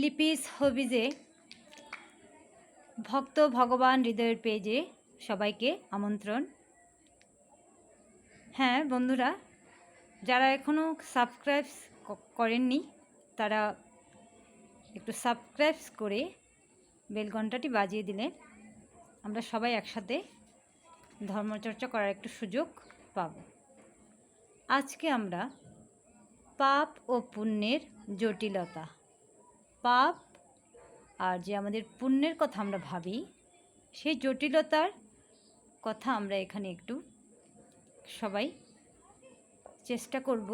লিপিস হবিজে ভক্ত ভগবান হৃদয়ের পেজে সবাইকে আমন্ত্রণ। হ্যাঁ বন্ধুরা, যারা এখনও সাবস্ক্রাইব করেননি, তারা একটু সাবস্ক্রাইব করে বেল ঘন্টাটি বাজিয়ে দিলে আমরা সবাই একসাথে ধর্মচর্চা করার একটু সুযোগ পাব। আজকে আমরা পাপ ও পুণ্যের জটিলতা পাপ আর যে আমাদের পুণ্যের কথা আমরা ভাবি, সেই জটিলতার কথা আমরা এখানে একটু সবাই চেষ্টা করব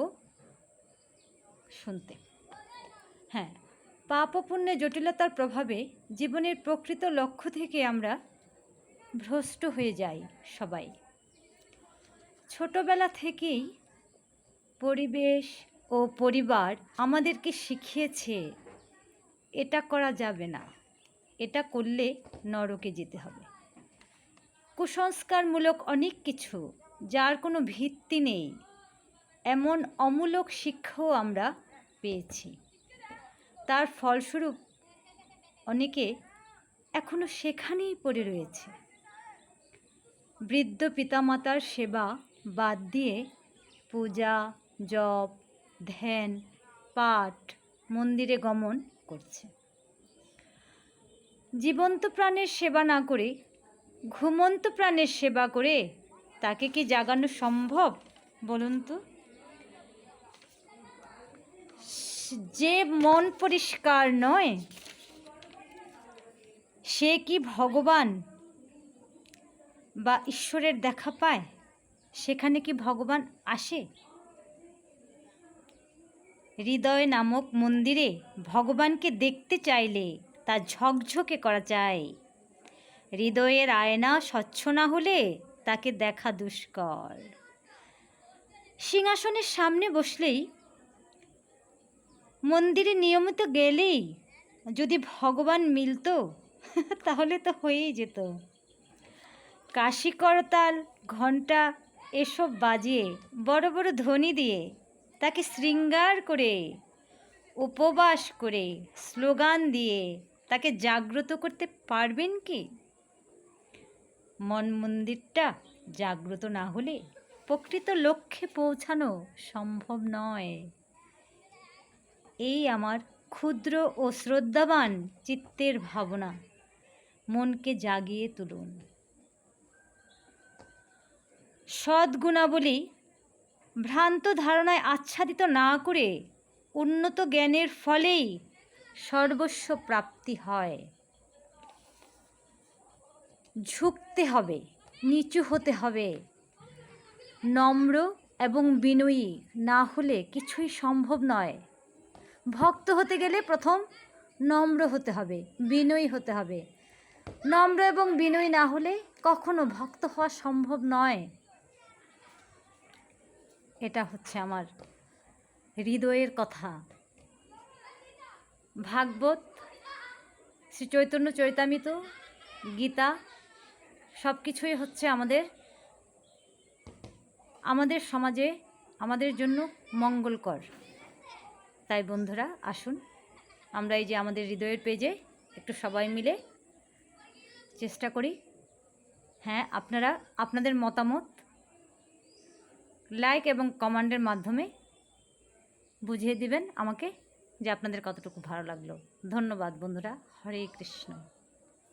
শুনতে। হ্যাঁ পাপ ও পুণ্যের জটিলতার প্রভাবে জীবনের প্রকৃত লক্ষ্য থেকে আমরা ভ্রষ্ট হয়ে যাই সবাই। ছোটবেলা থেকেই পরিবেশ ও পরিবার আমাদেরকে শিখিয়েছে এটা করা যাবে না। এটা করলে নরকে যেতে হবে। কুসংস্কারমূলক অনেক কিছু, যার কোনো ভিত্তি নেই। এমন অমূলক শিক্ষাও আমরা পেয়েছি। তার ফলস্বরূপ অনেকে এখনও সেখানেই পড়ে রয়েছে। বৃদ্ধ পিতামাতার সেবা বাদ দিয়ে পূজা, জপ, ধ্যান, পাঠ, মন্দিরে গমন করছে। জীবন্ত প্রাণের সেবা না করে, ঘুমন্ত প্রাণের সেবা করে তাকে কি জাগানো সম্ভব বলুন তো? যে মন পরিষ্কার নয়, সে কি ভগবান বা ঈশ্বরের দেখা পায়? সেখানে কি ভগবান আসে? হৃদয় নামক মন্দিরে ভগবানকে দেখতে চাইলে তা ঝকঝকে করা চাই হৃদয়ের আয়না স্বচ্ছ না হলে তাকে দেখা দুষ্কর। সিংহাসনের সামনে বসলেই মন্দিরে নিয়মিত গেলেই যদি ভগবান মিলত, তাহলে তো হয়েই যেত। কাশি করতাল ঘণ্টা, এসব বাজিয়ে বড় বড় ধ্বনি দিয়ে তাকে শৃঙ্গার করে, উপবাস করে, স্লোগান দিয়ে তাকে জাগ্রত করতে পারবেন কি? মন মন্দিরটা জাগ্রত না হলে প্রকৃত লক্ষ্যে পৌঁছানো সম্ভব নয়। এই আমার ক্ষুদ্র ও শ্রদ্ধাবান চিত্তের ভাবনা। মনকে জাগিয়ে তুলুন। সদ্গুণাবলী ভ্রান্ত ধারণায় আচ্ছাদিত না করে উন্নত জ্ঞানের ফলেই সর্বস্ব প্রাপ্তি হয়। ঝুঁকতে হবে, নিচু হতে হবে। নম্র এবং বিনয়ী না হলে কিছুই সম্ভব নয়। ভক্ত হতে গেলে প্রথম নম্র হতে হবে, বিনয়ী হতে হবে। নম্র এবং বিনয়ী না হলে কখনো ভক্ত হওয়া সম্ভব নয়। এটা হচ্ছে আমার হৃদয়ের কথা। ভাগবত, শ্রী চৈতন্য চৈতামিত গীতা সব কিছুই হচ্ছে আমাদের আমাদের সমাজে, আমাদের জন্য মঙ্গলকর। তাই বন্ধুরা, আসুন, আমরা এই যে আমাদের হৃদয়ের পেজে একটু সবাই মিলে চেষ্টা করি। হ্যাঁ আপনারা, আপনাদের মতামত লাইক এবং কমান্ডের মাধ্যমে বুঝিয়ে দিবেন আমাকে যে আপনাদের কতটুকু ভালো লাগল। ধন্যবাদ বন্ধুরা। হরে কৃষ্ণ।